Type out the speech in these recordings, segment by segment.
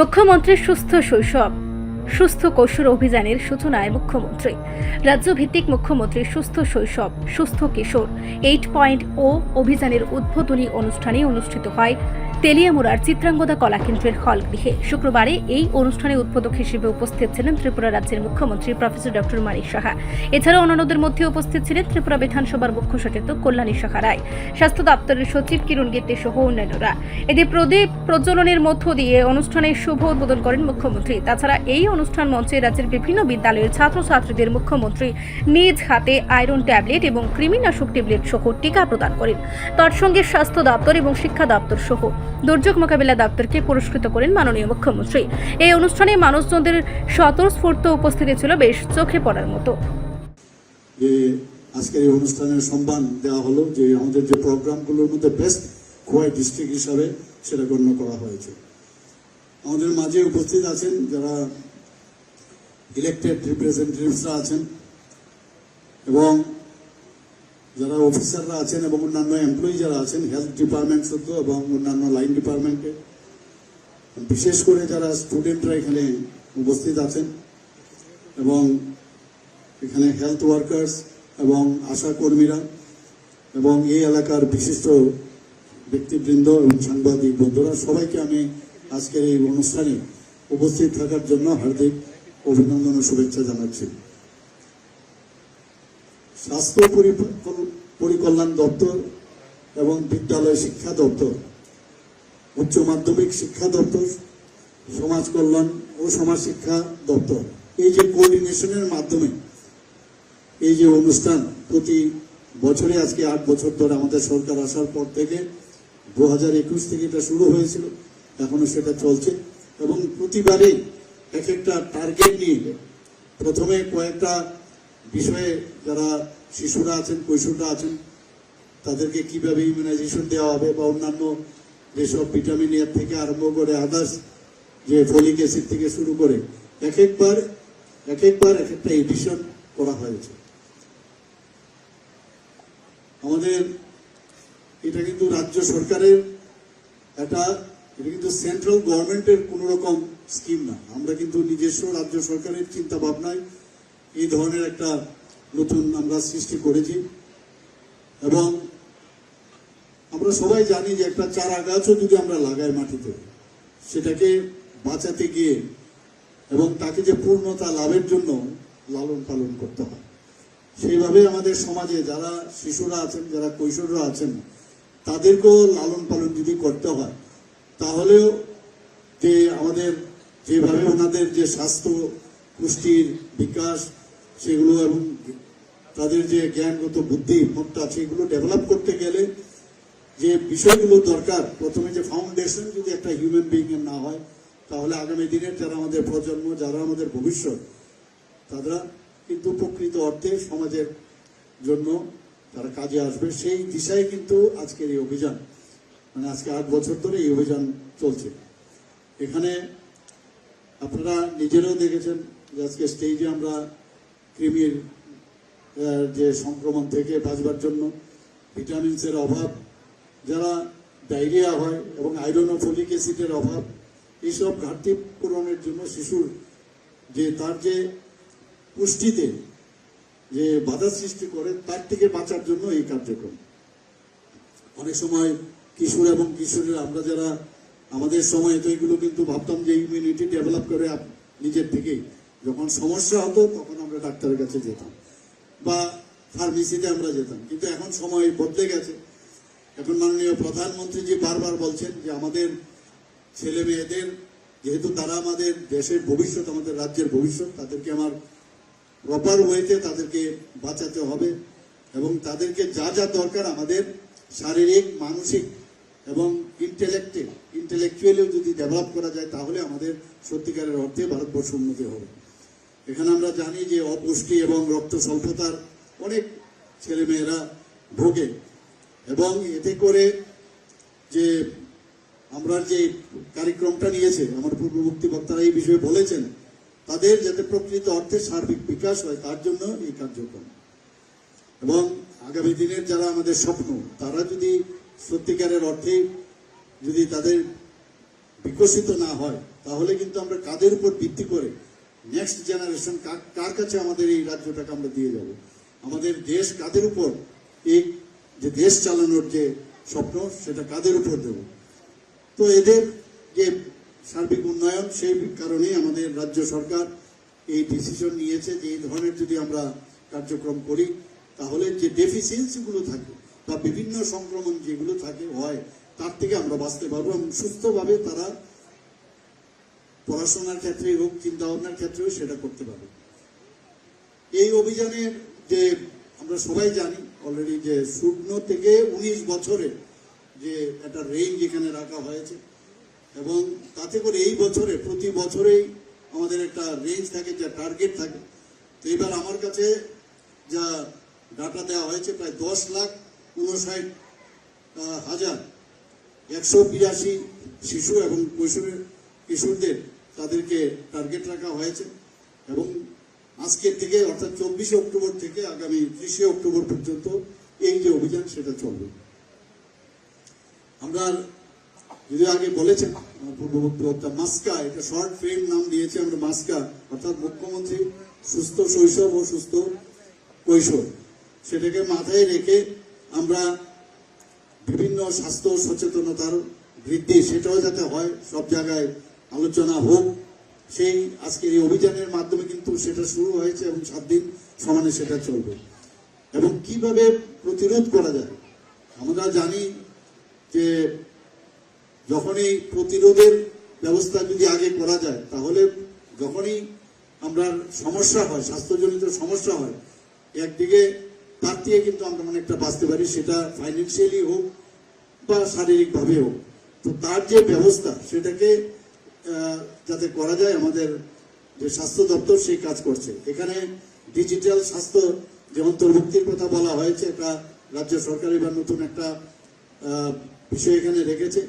মুখ্যমন্ত্রীর সুস্থ শৈশব, সুস্থ কৈশোর অভিযানের সূচনায় মুখ্যমন্ত্রী। রাজ্যভিত্তিক মুখ্যমন্ত্রী সুস্থ শৈশব, সুস্থ কিশোর, এইট পয়েন্ট ও অভিযানের উদ্বোধনী অনুষ্ঠানে অনুষ্ঠিত হয় তেলিয়ামুড়ার চিত্রাঙ্গদা কলাকেন্দ্রের হল গৃহে শুক্রবারে এই অনুষ্ঠানে উদ্বোধক হিসেবে উপস্থিত ছিলেন ত্রিপুরা রাজ্যের মুখ্যমন্ত্রী প্রফেসর ডক্টর মানিক সাহা। এছাড়া অন্যান্যদের মধ্যে উপস্থিত ছিলেন ত্রিপুরা বিধানসভার মুখ্য সচেতক কল্যাণী সাহা রায়, স্বাস্থ্য দপ্তরের সচিব কিরণ গেটে সহ অন্যান্যরা। এদের প্রদীপ প্রজ্বলনের মধ্য দিয়ে অনুষ্ঠানের শুভ উদ্বোধন করেন মুখ্যমন্ত্রী। তাছাড়া এই অনুষ্ঠান মঞ্চে রাজ্যের বিভিন্ন বিদ্যালয়ের ছাত্রছাত্রীদের মুখ্যমন্ত্রী নিজ হাতে আয়রন ট্যাবলেট এবং কৃমিনাশক ট্যাবলেট সহ টিকা প্রদান করেন। তার সঙ্গে স্বাস্থ্য দপ্তর এবং শিক্ষা দপ্তর সহ দুর্যোগ মোকাবিলা দপ্তরকে পুরস্কৃত করেন মাননীয় মুখ্যমন্ত্রী। এই অনুষ্ঠানে মানুষজনদের স্বতঃস্ফূর্ত উপস্থিতি ছিল বেশ চোখে পড়ার মতো। আজকের এই অনুষ্ঠানের সম্মান দেওয়া হলো যে আমাদের যে প্রোগ্রামগুলোর মধ্যে বেস্ট খোয়াই ডিস্ট্রিক্ট হিসাবে সেটা গণ্য করা হয়েছে। আমাদের মাঝে উপস্থিত আছেন যারা ইলেক্টেড রিপ্রেজেন্টেটিভসরা আছেন এবং যারা অফিসাররা আছেন এবং অন্যান্য এমপ্লয়ি যারা আছেন হেলথ ডিপার্টমেন্ট শুদ্ধ এবং অন্যান্য লাইন ডিপার্টমেন্টে বিশেষ করে যারা স্টুডেন্টরা এখানে উপস্থিত আছেন এবং এখানে হেলথ ওয়ার্কার্স এবং আশা কর্মীরা এবং এই এলাকার বিশিষ্ট ব্যক্তিবৃন্দ এবং সাংবাদিক বন্ধুরা, সবাইকে আমি আজকের এই অনুষ্ঠানে উপস্থিত থাকার জন্য হার্দিক অভিনন্দন ও শুভেচ্ছা জানাচ্ছি। স্বাস্থ্য পরিকল- পরিকল্যাণ দপ্তর এবং বিদ্যালয় শিক্ষা দপ্তর, উচ্চ মাধ্যমিক শিক্ষা দপ্তর, সমাজ কল্যাণ ও সমাজ শিক্ষা দপ্তর। এই যে কোঅর্ডিনেশনের মাধ্যমে এই যে অনুষ্ঠান প্রতি বছরে, আজকে আট বছর ধরে আমাদের সরকার আসার পর থেকে দু হাজার একুশ থেকে এটা শুরু হয়েছিল, এখনও সেটা চলছে এবং প্রতিবারেই এক একটা টার্গেট নিয়ে প্রথমে কয়েকটা বিষয়ে যারা শিশুরা আছেন, কৈশোররা আছেন, তাদেরকে কীভাবে ইমিউনাইজেশন দেওয়া হবে বা অন্যান্য যেসব ভিটামিন এর থেকে আরম্ভ করে আদার্স যে ফলিক অ্যাসিড থেকে শুরু করে, এক একবার এক একবার, এক একটা এডিশন করা হয়েছে। আমাদের এটা কিন্তু রাজ্য সরকারের একটা, এটা কিন্তু সেন্ট্রাল গভর্নমেন্টের কোন রকম স্কিম না। আমরা কিন্তু নিজস্ব রাজ্য সরকারের চিন্তা ভাবনায় এই ধরনের একটা নতুন আমরা সৃষ্টি করেছি। এবং আমরা সবাই জানি যে একটা চারা গাছও যদি আমরা লাগাই মাটিতে, সেটাকে বাঁচাতে গিয়ে এবং তাকে যে পূর্ণতা লাভের জন্য লালন পালন করতে হয়। সেইভাবে আমাদের সমাজে যারা শিশুরা আছেন, যারা কৈশোররা আছেন, তাদেরকেও লালন পালন যদি করতে হয়, তাহলেও যে আমাদের, যেভাবে ওনাদের যে স্বাস্থ্য, পুষ্টির বিকাশ সেগুলো এবং তাদের যে জ্ঞানগত বুদ্ধি মত্তা সেগুলো ডেভেলপ করতে গেলে যে বিষয়গুলো দরকার, প্রথমে যে ফাউন্ডেশন যদি একটা হিউম্যান বিং এর না হয়, তাহলে আগামী দিনের যারা আমাদের প্রজন্ম, যারা আমাদের ভবিষ্যৎ, তারা কিন্তু প্রকৃত অর্থে সমাজের জন্য তারা কাজে আসবে। সেই দিশায় কিন্তু আজকের এই অভিযান মানে আজকে আট বছর ধরে এই অভিযান চলছে। এখানে আপনারা নিজেরাও দেখেছেন যে আজকে স্টেজে আমরা কৃমির যে সংক্রমণ থেকে বাঁচবার জন্য ভিটামিনসের অভাব, যারা ডায়রিয়া হয় এবং আয়রন ও ফলিক অ্যাসিডের অভাব, এইসব ঘাটতি পূরণের জন্য শিশুর যে তার যে পুষ্টিতে যে বাধা সৃষ্টি করে, তার থেকে বাঁচার জন্য এই কার্যক্রম। অনেক সময় কিশোর এবং কিশোরের, আমরা যারা আমাদের সময় তো এগুলো কিন্তু ভাবতাম যে ইমিউনিটি ডেভেলপ করে নিজের থেকেই। যখন সমস্যা হতো, তখন আমরা ডাক্তারের কাছে যেতাম বা ফার্মেসিতে আমরা যেতাম। কিন্তু এখন সময় বদলে গেছে। এখন মাননীয় প্রধানমন্ত্রী জি বারবার বলছেন যে, আমাদের ছেলে মেয়েদের যেহেতু তারা আমাদের দেশের ভবিষ্যৎ, আমাদের রাজ্যের ভবিষ্যৎ, তাদেরকে আমার প্রপার ওয়েতে তাদেরকে বাঁচাতে হবে এবং তাদেরকে যা যা দরকার আমাদের শারীরিক, মানসিক এবং ইন্টেলেক্টে ইন্টেলেকচুয়ালিও যদি ডেভেলপ করা যায়, তাহলে আমাদের সত্যিকারের অর্থে ভারতবর্ষ উন্নতি হবে। এখানে আমরা জানি যে অপুষ্টি এবং রক্ত স্বল্পতার অনেক ছেলেমেয়েরা ভোগে। এবং এতে করে যে আমরা যে কার্যক্রমটা নিয়েছে, আমার পূর্ববর্তী বক্তারা এই বিষয়ে বলেছেন, তাদের যাতে প্রকৃত অর্থে সার্বিক বিকাশ হয়, তার জন্য এই কার্যক্রম। এবং আগামী দিনের যারা আমাদের স্বপ্ন, তারা যদি সত্যিকারের অর্থে যদি তাদের বিকশিত না হয়, তাহলে কিন্তু আমরা কাদের উপর ভিত্তি করে নেক্সট জেনারেশন কার কাছে আমাদের এই রাজ্যটাকে আমরা দিয়ে যাব? আমাদের দেশ কাদের উপর? এই যে দেশ চালানোর যে স্বপ্ন, সেটা কাদের উপর দেব? তো এদের যে সার্বিক উন্নয়ন, সেই কারণেই আমাদের রাজ্য সরকার এই ডিসিশন নিয়েছে যে এই ধরনের যদি আমরা কার্যক্রম করি, তাহলে যে ডেফিসিয়েন্সিগুলো থাকে বা বিভিন্ন সংক্রমণ যেগুলো থাকে, হয়, তার থেকে আমরা বাঁচতে পারব এবং সুস্থভাবে তারা পড়াশোনার ক্ষেত্রে হোক চিন্তা ভাবনার ক্ষেত্রেও সেটা করতে পারবে। এই অভিযানের যে আমরা সবাই জানি অলরেডি যে শূন্য থেকে উনিশ বছরে যে একটা রেঞ্জ এখানে রাখা হয়েছে, এবং তাতে করে এই বছরে, প্রতি বছরেই আমাদের একটা রেঞ্জ থাকে, যা টার্গেট থাকে। তো এবার আমার কাছে যা ডাটা দেওয়া হয়েছে, প্রায় দশ লাখ উনষাট হাজার একশো বিরাশি শিশু এবং কৈশোরের কিশোরদের তাদেরকে টার্গেট রাখা হয়েছে এবং আজকের থেকে অর্থাৎ চব্বিশে অক্টোবর থেকে আগামী ত্রিশে অক্টোবর পর্যন্ত এই যে অভিযান, সেটা চলবে। আমরা যদি আগে বলেছেন মাস্কা, এটা শর্ট ফিল্ম নাম দিয়েছে আমরা মাস্কা, অর্থাৎ মুখ্যমন্ত্রী সুস্থ শৈশব ও সুস্থ কৈশোর। সেটাকে মাথায় রেখে আমরা বিভিন্ন স্বাস্থ্য সচেতনতার বৃদ্ধি, সেটাও যাতে হয় সব জায়গায় আলোচনা হোক, সেই আজকের এই অভিযানের মাধ্যমে কিন্তু সেটা শুরু হয়েছে এবং সাত দিন সমানে সেটা চলবে। এবং কীভাবে প্রতিরোধ করা যায়? আমরা জানি যে যখনই প্রতিরোধের ব্যবস্থা যদি আগে করা যায়, তাহলে যখনই আমরা সমস্যা হয়, স্বাস্থ্যজনিত সমস্যা হয়, একদিকে তার থেকে কিন্তু আমরা অনেকটা বাঁচতে পারি, সেটা ফাইন্যান্সিয়ালি হোক বা শারীরিকভাবে হোক। তো তার যে ব্যবস্থা, সেটাকে যাতে করা যায়, আমাদের যে স্বাস্থ্য দপ্তর সেই কাজ করছে। এখানে ডিজিটাল স্বাস্থ্য যে অন্তর্ভুক্তির কথা বলা হয়েছে একটা রাজ্য সরকার এবার নতুন একটা বিষয় এখানে রেখেছে।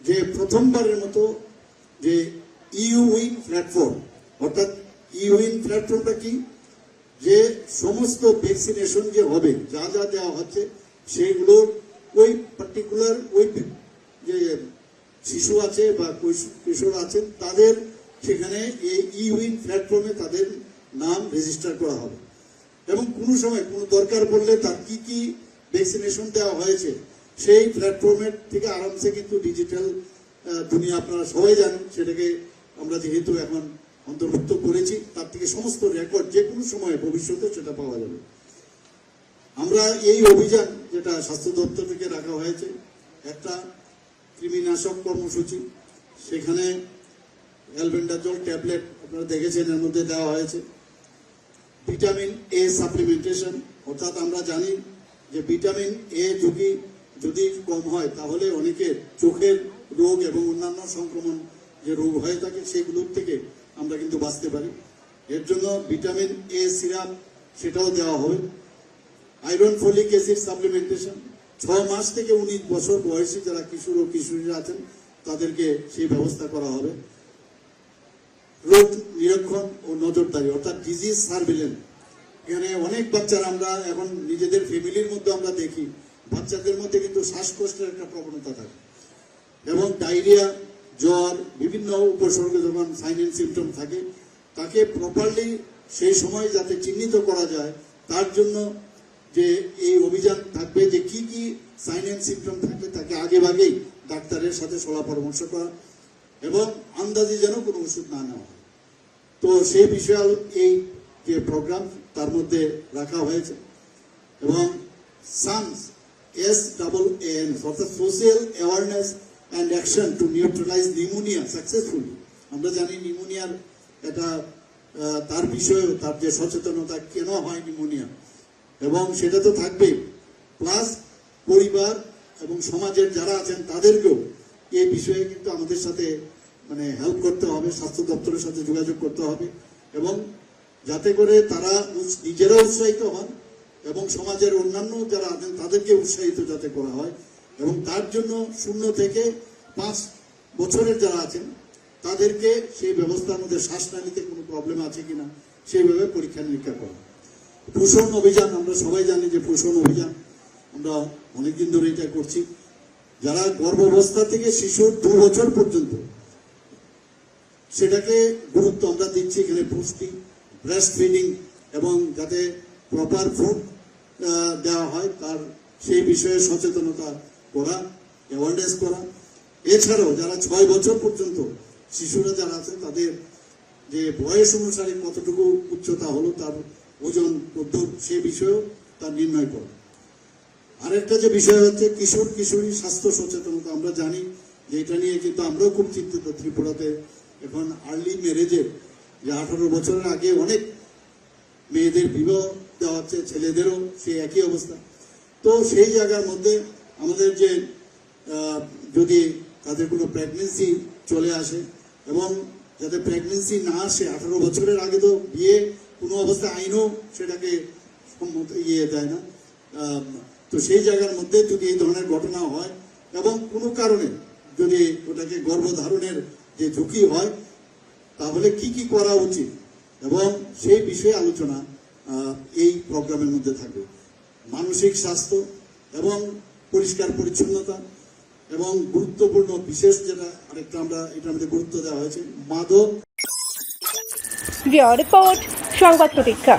যে প্রথমবারের মতো যে ইউইন প্ল্যাটফর্ম, অর্থাৎ ইউইন প্ল্যাটফর্মটা কি? যে সমস্ত ভ্যাকসিনেশন যে হবে, যা যা দেওয়া হচ্ছে, সেইগুলোর ওই পার্টিকুলার ওই যে শিশু আছে বা কৈশ- কিশোর আছেন তাদের সেখানে এই ইউইন প্ল্যাটফর্মে তাদের নাম রেজিস্টার করা হবে। এবং কোনো সময় কোনো দরকার পড়লে তার কি কি ভ্যাকসিনেশন দেওয়া হয়েছে, সেই প্ল্যাটফর্মের থেকে আরামসে কিন্তু ডিজিটাল দুনিয়া আপনারা সবাই জানেন, সেটাকে আমরা যেহেতু এখন অন্তর্ভুক্ত করেছি, তার থেকে সমস্ত রেকর্ড যে কোনো সময়ে ভবিষ্যতে সেটা পাওয়া যাবে। আমরা এই অভিযান যেটা স্বাস্থ্য দপ্তর থেকে রাখা হয়েছে, একটা কৃমিনাশক কর্মসূচি। সেখানে অ্যালবেন্ডাজল ট্যাবলেট আপনারা দেখেছেন, এর মধ্যে দেওয়া হয়েছে। ভিটামিন এ সাপ্লিমেন্টেশন অর্থাৎ আমরা জানি যে ভিটামিন এ যদি যদি কম হয়, তাহলে অনেকের চোখের রোগ এবং অন্যান্য সংক্রমণ যে রোগ হয়ে থাকে, সেগুলোর থেকে আমরা কিন্তু বাঁচতে পারি। এর জন্য ভিটামিন এ সিরাপ, সেটাও দেওয়া হবে। আয়রন ফলিক অ্যাসিড সাপ্লিমেন্টেশন ছ মাস থেকে উনিশ বছর বয়সী যারা কিশোর ও কিশোরীরা আছেন, তাদেরকে সেই ব্যবস্থা করা হবে। রোগ নিরীক্ষণ ও নজরদারি, অর্থাৎ ডিজিজ সার্ভিলেন্স এখানে অনেক বাচ্চারা আমরা এখন নিজেদের ফ্যামিলির মধ্যে আমরা দেখি, বাচ্চাদের মধ্যে কিন্তু শ্বাসকষ্টের একটা প্রবণতা থাকে। এবং ডায়রিয়া, জ্বর, বিভিন্ন উপসর্গ যখন সাইন সিমটম থাকে, তাকে প্রপারলি সেই সময় যাতে চিহ্নিত করা যায়, তার জন্য যে অভিযান থাকবে যে কি কি সাইন এন্ড সিমটম থাকলে তাকে আগে ভাগেই ডাক্তারের সাথে সলা পরামর্শ করা এবং আন্দাজে যেন কোনো ওষুধ না নেওয়া তো সেই বিষয়ে এই যে প্রোগ্রাম তার মধ্যে রাখা হয়েছে এবং সানস এস ডাবল এন অর্থাৎ social awareness and action to neutralise pneumonia successfully আমরা জানি নিউমোনিয়ার এটা তার বিষয়েও তার যে সচেতনতা কেন হয় নিউমোনিয়া এবং সেটা তো থাকবেই প্লাস পরিবার এবং সমাজের যারা আছেন তাদেরকেও এই বিষয়ে কিন্তু আমাদের সাথে মানে হেল্প করতে হবে, স্বাস্থ্য দপ্তরের সাথে যোগাযোগ করতে হবে এবং যাতে করে তারা নিজেরা উৎসাহিত হন এবং সমাজের অন্যান্য যারা আছেন তাদেরকে উৎসাহিত যাতে করা হয় এবং তার জন্য শূন্য থেকে পাঁচ বছরের যারা আছেন তাদেরকে সেই ব্যবস্থার মধ্যে শ্বাসনালীতে কোনো প্রবলেম আছে কিনা সেইভাবে পরীক্ষা নিরীক্ষা করা। পোষণ অভিযান, আমরা সবাই জানি যে পোষণ অভিযান। আমরা অনেকদিন ধরে এটা করছি। যারা গর্ভাবস্থা থেকে শিশুর দু বছর পর্যন্ত, সেটাকে গুরুত্ব আমরা দিচ্ছি এখানে পুষ্টি ব্রেস্ট ফিডিং এবং যাতে প্রপার ফুড দেওয়া হয়, তার সেই বিষয়ে সচেতনতা করা অ্যাওয়ারনেস করা। এছাড়াও যারা ছয় বছর পর্যন্ত শিশুরা যারা আছে, তাদের যে বয়স অনুসারে কতটুকু উচ্চতা হলো, তার ওজন ওজন সে বিষয়েও তার নির্ণয় করে। আরেকটা যে বিষয় হচ্ছে কিশোর, কিশোরী স্বাস্থ্য সচেতনতা। আমরা জানি যে এটা নিয়ে কিন্তু আমরাও খুব চিন্তিত ত্রিপুরাতে। এখন আর্লি ম্যারেজের যে আঠারো বছরের আগে অনেক মেয়েদের বিবাহ দেওয়া হচ্ছে, ছেলেদেরও সেই একই অবস্থা। তো সেই জায়গার মধ্যে আমাদের যে যদি তাদের কোনো প্রেগনেন্সি চলে আসে এবং যাতে প্রেগনেন্সি না আসে, আঠারো বছরের আগে তো বিয়ে কোনো অবস্থায় আইনও সেটাকে ইয়ে দেয় না। তো সেই জায়গার মধ্যে যদি এই ধরনের ঘটনা হয় এবং কোনো কারণে যদি ওটাকে গর্ভধারণের যে ঝুঁকি হয়, তাহলে কি কি করা উচিত? এবং সেই বিষয়ে আলোচনা এই প্রোগ্রামের মধ্যে থাকবে। মানসিক স্বাস্থ্য এবং পরিষ্কার পরিচ্ছন্নতা এবং গুরুত্বপূর্ণ বিশেষ যেটা আরেকটা আমরা এটার মধ্যে গুরুত্ব দেওয়া হয়েছে, মাদক। রিপোর্ট। সংবাদ প্রতীক্ষা।